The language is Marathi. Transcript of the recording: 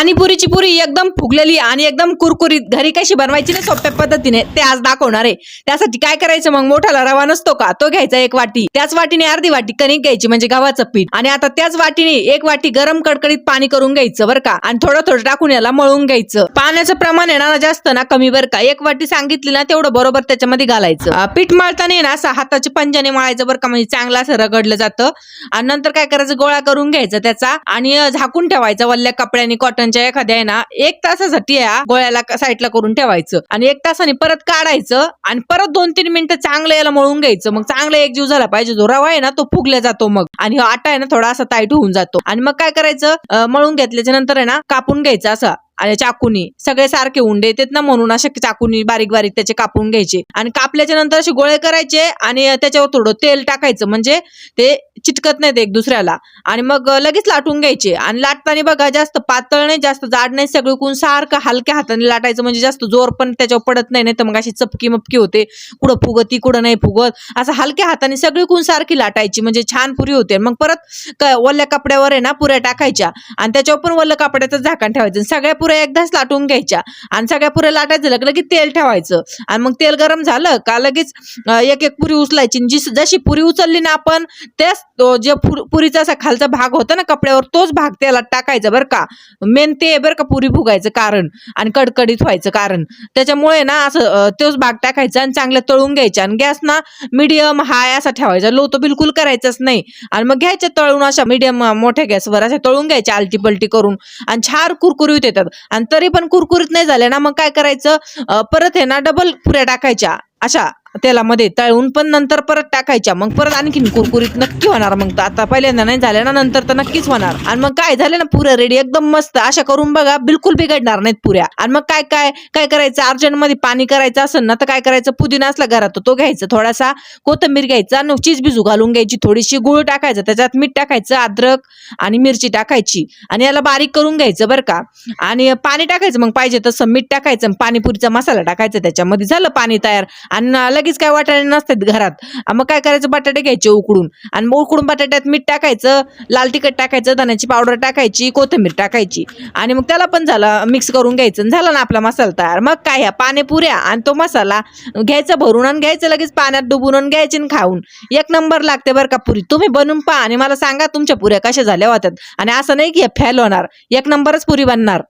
पाणीपुरीची पुरी एकदम फुगलेली आणि एकदम कुरकुरीत घरी कशी बनवायची ना सोप्या पद्धतीने ते आज दाखवणार आहे. त्यासाठी काय करायचं मग? मोठाला रवा नसतो का? तो घ्यायचा एक वाटी. त्याच वाटीने अर्धी वाटी कणिक घ्यायची म्हणजे गव्हाचं पीठ. आणि आता त्याच वाटीने एक वाटी गरम कडकडीत पाणी करून घ्यायचं बरं का? आणि थोडं थोडं टाकून याला मळून घ्यायचं. पाण्याचं प्रमाण आहे ना जास्त ना कमी बरं का? एक वाटी सांगितली ना तेवढं बरोबर त्याच्यामध्ये घालायचं. पीठ मळताना ना असं हाताच्या पंजाने मळायचं बरं का? म्हणजे चांगलं असं रगडलं जातं. आणि नंतर काय करायचं? गोळा करून घ्यायचं त्याचा. आणि झाकून ठेवायचा वल्ल्या कपड्याने कॉटन म्हणजे त्यांच्या एखाद्या आहे ना एक तासासाठी या गोळ्याला साईडला करून ठेवायचं. आणि एक तासाने परत काढायचं आणि परत दोन तीन मिनिटं चांगलं याला मळून घ्यायचं. मग चांगला एक जीव झाला पाहिजे. जो रवा आहे ना तो फुगला जातो मग. आणि हा आटा आहे ना थोडा असा टाईट होऊन जातो. आणि मग काय करायचं मळून घेतल्याच्या नंतर आहे ना कापून घ्यायचं असं. आणि चाकूनी. सगळे सारखे उंडे येतात ना म्हणून असे चाकूनी बारीक बारीक त्याचे कापून घ्यायचे. आणि कापल्याच्या नंतर असे गोळे करायचे आणि त्याच्यावर थोडं तेल टाकायचं. म्हणजे ते चिटकत नाहीत एक दुसऱ्याला. आणि मग लगेच लाटून घ्यायचे. आणि लाटताना बघा जास्त पातळ नाही जास्त जाड नाही सगळीकून सारखं हलक्या हाताने लाटायचं. म्हणजे जास्त जोर पण त्याच्यावर पडत नाही नाही तर मग अशी चपकी मपकी होते. कुठं फुगती कुठं नाही फुगत. असं हलक्या हाताने सगळीकून सारखी लाटायची. म्हणजे छान पुरी होते. मग परत क- ओल्या कपड्यावर आहे ना पुऱ्या टाकायच्या. आणि त्याच्यावर पण ओल्या कपड्याचं झाकण ठेवायचं. आणि सगळ्या पुऱ्या एकदाच लाटून घ्यायच्या. आणि सगळ्या पुऱ्या लाटायचं लगेच तेल ठेवायचं. आणि मग तेल गरम झालं का लगेच एक एक पुरी उचलायची. आणि जी जशी पुरी उचलली ना आपण तेच तो जे पुरीचा असा खालचा भाग होता ना कपड्यावर तोच भाग त्याला टाकायचा बरं का. मेन ते आहे बरं का पुरी फुगायचं कारण आणि कडकडीत व्हायचं कारण. त्याच्यामुळे ना असं तोच भाग टाकायचा आणि चांगलं तळून घ्यायचा आणि गॅस ना मीडियम हाय असा ठेवायचा. लो तो बिलकुल करायचाच नाही. आणि मग घ्यायच्या तळून अशा मीडियम मोठ्या गॅसवर अशा तळून घ्यायच्या आलटी पलटी करून आणि छान कुरकुरीत येतात. आणि तरी पण कुरकुरीत नाही झाले ना मग काय करायचं? परत हे ना डबल पुऱ्या टाकायच्या. अशा. तेलामध्ये तळून पण नंतर परत टाकायच्या. मग परत आणखीन कुरकुरीत नक्की होणार मग. आता पहिल्यांदा नाही झाल्या ना नंतर तर नक्कीच होणार. आणि मग काय झालं ना पुऱ्या रेडी एकदम मस्त. अशा करून बघा बिलकुल बिघडणार नाहीत पुऱ्या. आणि मग काय काय काय करायचं? अर्जंटमध्ये पाणी करायचं असेल ना तर काय करायचं? पुदिना असला घरात तर तो घ्यायचा. थोडासा कोथंबीर घ्यायचा आणि चीज बिजू घालून घ्यायची. थोडीशी गुळ टाकायचं. त्याच्यात मीठ टाकायचं अद्रक आणि मिरची टाकायची. आणि याला बारीक करून घ्यायचं बरं का. आणि पाणी टाकायचं. मग पाहिजे तसं मीठ टाकायचं पाणीपुरीचा मसाला टाकायचा. त्याच्यामध्ये झालं पाणी तयार. आणि लगेच काय वाटाणे नसतात घरात. मग काय करायचं? बटाटे घ्यायचे उकडून. आणि मग उकडून बटाट्यात मीठ टाकायचं लाल तिखट टाकायचं धण्याची पावडर टाकायची कोथिंबीर टाकायची. आणि मग त्याला पण झालं मिक्स करून घ्यायचं. आणि झाला ना आपला मसाला तयार. मग काय ह्या पाणीपुऱ्या आणि तो मसाला घ्यायचा भरून आणि घ्यायचं लगेच पाण्यात डुबून आणि घ्यायचे आणि खाऊन. एक नंबर लागते बरं का पुरी. तुम्ही बनवून पहा आणि मला सांगा तुमच्या पुऱ्या कशा झाल्या होत्यात आणि असं नाही की फॅल होणार. एक नंबरच पुरी बनणार.